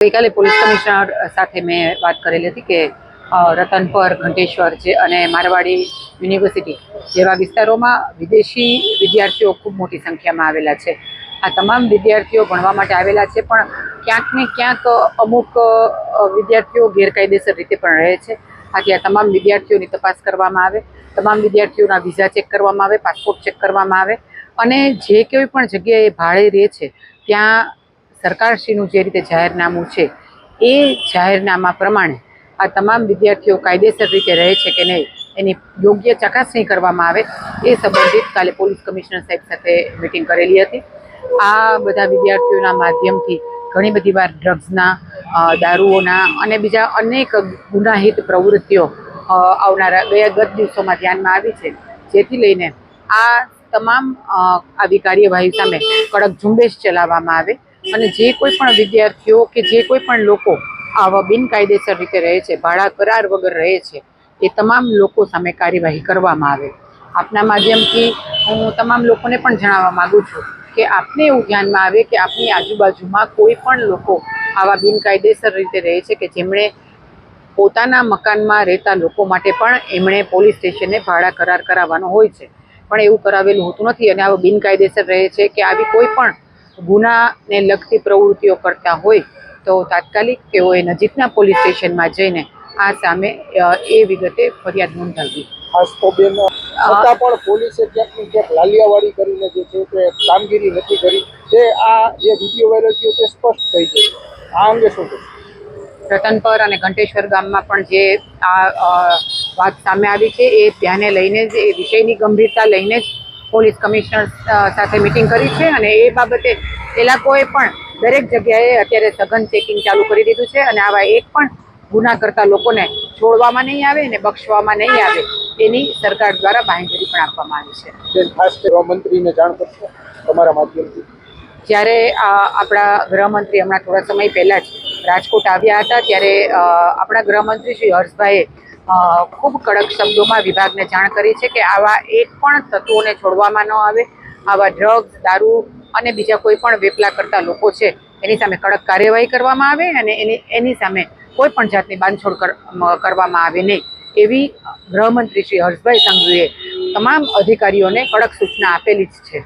ગઈકાલે police commissioner સાથે મેં વાત કરેલી હતી કે રતનપર ઘંટેશ્વર છે અને મારવાડી યુનિવર્સિટી જેવા વિસ્તારોમાં વિદેશી વિદ્યાર્થીઓ ખૂબ મોટી સંખ્યામાં આવેલા છે. આ તમામ વિદ્યાર્થીઓ ભણવા માટે આવેલા છે, પણ ક્યાંક ને ક્યાંક અમુક વિદ્યાર્થીઓ ગેરકાયદેસર રીતે પણ રહે છે. આથી આ તમામ વિદ્યાર્થીઓની તપાસ કરવામાં આવે, તમામ વિદ્યાર્થીઓના વિઝા ચેક કરવામાં આવે, પાસપોર્ટ ચેક કરવામાં આવે અને જે કોઈ પણ જગ્યાએ ભાડે રહે છે, ત્યાં સરકારશ્રીનું જે રીતે જાહેરનામું છે, એ જાહેરનામા પ્રમાણે આ તમામ વિદ્યાર્થીઓ કાયદેસર રીતે રહે છે કે નહીં, એની યોગ્ય ચકાસણી કરવામાં આવે, એ સંબંધિત કાલે પોલીસ કમિશનર સાહેબ સાથે મિટિંગ કરેલી હતી. આ બધા વિદ્યાર્થીઓના માધ્યમથી ઘણી બધી વાર ડ્રગ્સના દારૂઓના અને બીજા અનેક ગુનાહિત પ્રવૃત્તિઓ આવનારા ગયા ગત દિવસોમાં ધ્યાનમાં આવી છે. જેથી લઈને આ તમામ આવી કાર્યવાહી સામે કડક ઝુંબેશ ચલાવવામાં આવે. અને જે કોઈ પણ વિદ્યાર્થીઓ કે જે કોઈ પણ લોકો આવા બિનકાયદેસર રીતે રહે છે, ભાડા કરાર વગર રહે છે, એ તમામ લોકો સામે કાર્યવાહી કરવામાં આવે. આપના માધ્યમથી હું તમામ લોકોને પણ જણાવવા માગું છું કે આપને એવું ધ્યાનમાં આવે કે આપની આજુબાજુમાં કોઈ પણ લોકો આવા બિનકાયદેસર રીતે રહે છે કે જેમણે પોતાના મકાનમાં રહેતા લોકો માટે પણ એમણે પોલીસ સ્ટેશને ભાડા કરાર કરાવવાનો હોય છે. પણ એવું કરાવેલું હોતું નથી અને આવો બિનકાયદેસર રહે છે કે આવી કોઈ પણ ગુનાને લગતી પ્રવૃત્તિઓ કરતા હોય તો તાત્કાલિક તેઓએ નજીકના પોલીસ સ્ટેશનમાં જઈને આ સામે એ વિગતે ફરિયાદ નોંધાવી. ખાસ તો બેન છતાં પણ પોલીસે ક્યાંક ને ક્યાંક લાલિયાવાડી કરીને જે છે તે કામગીરી નથી કરી. તે આ જે વીડિયો વાયરલ થયો તે સ્પષ્ટ થઈ ગયું. આ અંગે શું? રતનપર અને ઘંટેશ્વર ગામમાં પણ જે આ વાત સામે આવી છે એ ધ્યાને લઈને જ એ વિષયની ગંભીરતા લઈને જ પોલીસ કમિશનર સાથે મિટિંગ કરી છે અને એ બાબતે એ લોકોએ પણ દરેક જગ્યાએ અત્યારે સઘન ચેકિંગ ચાલુ કરી દીધું છે અને આવા એક પણ ગુના કરતા લોકોને છોડવામાં નહીં આવે અને બક્ષવામાં નહીં આવે એની સરકાર દ્વારા બાંહેધરી પણ આપવામાં આવી છે. ખાસ કરવા જાણ કરશો તમારા માધ્યમથી? જ્યારે આપણા ગૃહમંત્રી હમણાં થોડા સમય પહેલાં જ રાજકોટ આવ્યા હતા ત્યારે આપણા ગૃહમંત્રી શ્રી હર્ષભાઈએ ખૂબ કડક શબ્દોમાં વિભાગને જાણ કરી છે કે આવા એક પણ તત્વોને છોડવામાં ન આવે. આવા ડ્રગ્સ દારૂ અને બીજા કોઈ પણ વેપલા કરતા લોકો છે, એની સામે કડક કાર્યવાહી કરવામાં આવે અને એની એની સામે કોઈ પણ જાતની બાંધછોડ કર- કરવામાં આવે નહીં. એવી ગૃહમંત્રી શ્રી હર્ષભાઈ સંઘવીએ તમામ અધિકારીઓને કડક સૂચના આપેલી જ છે.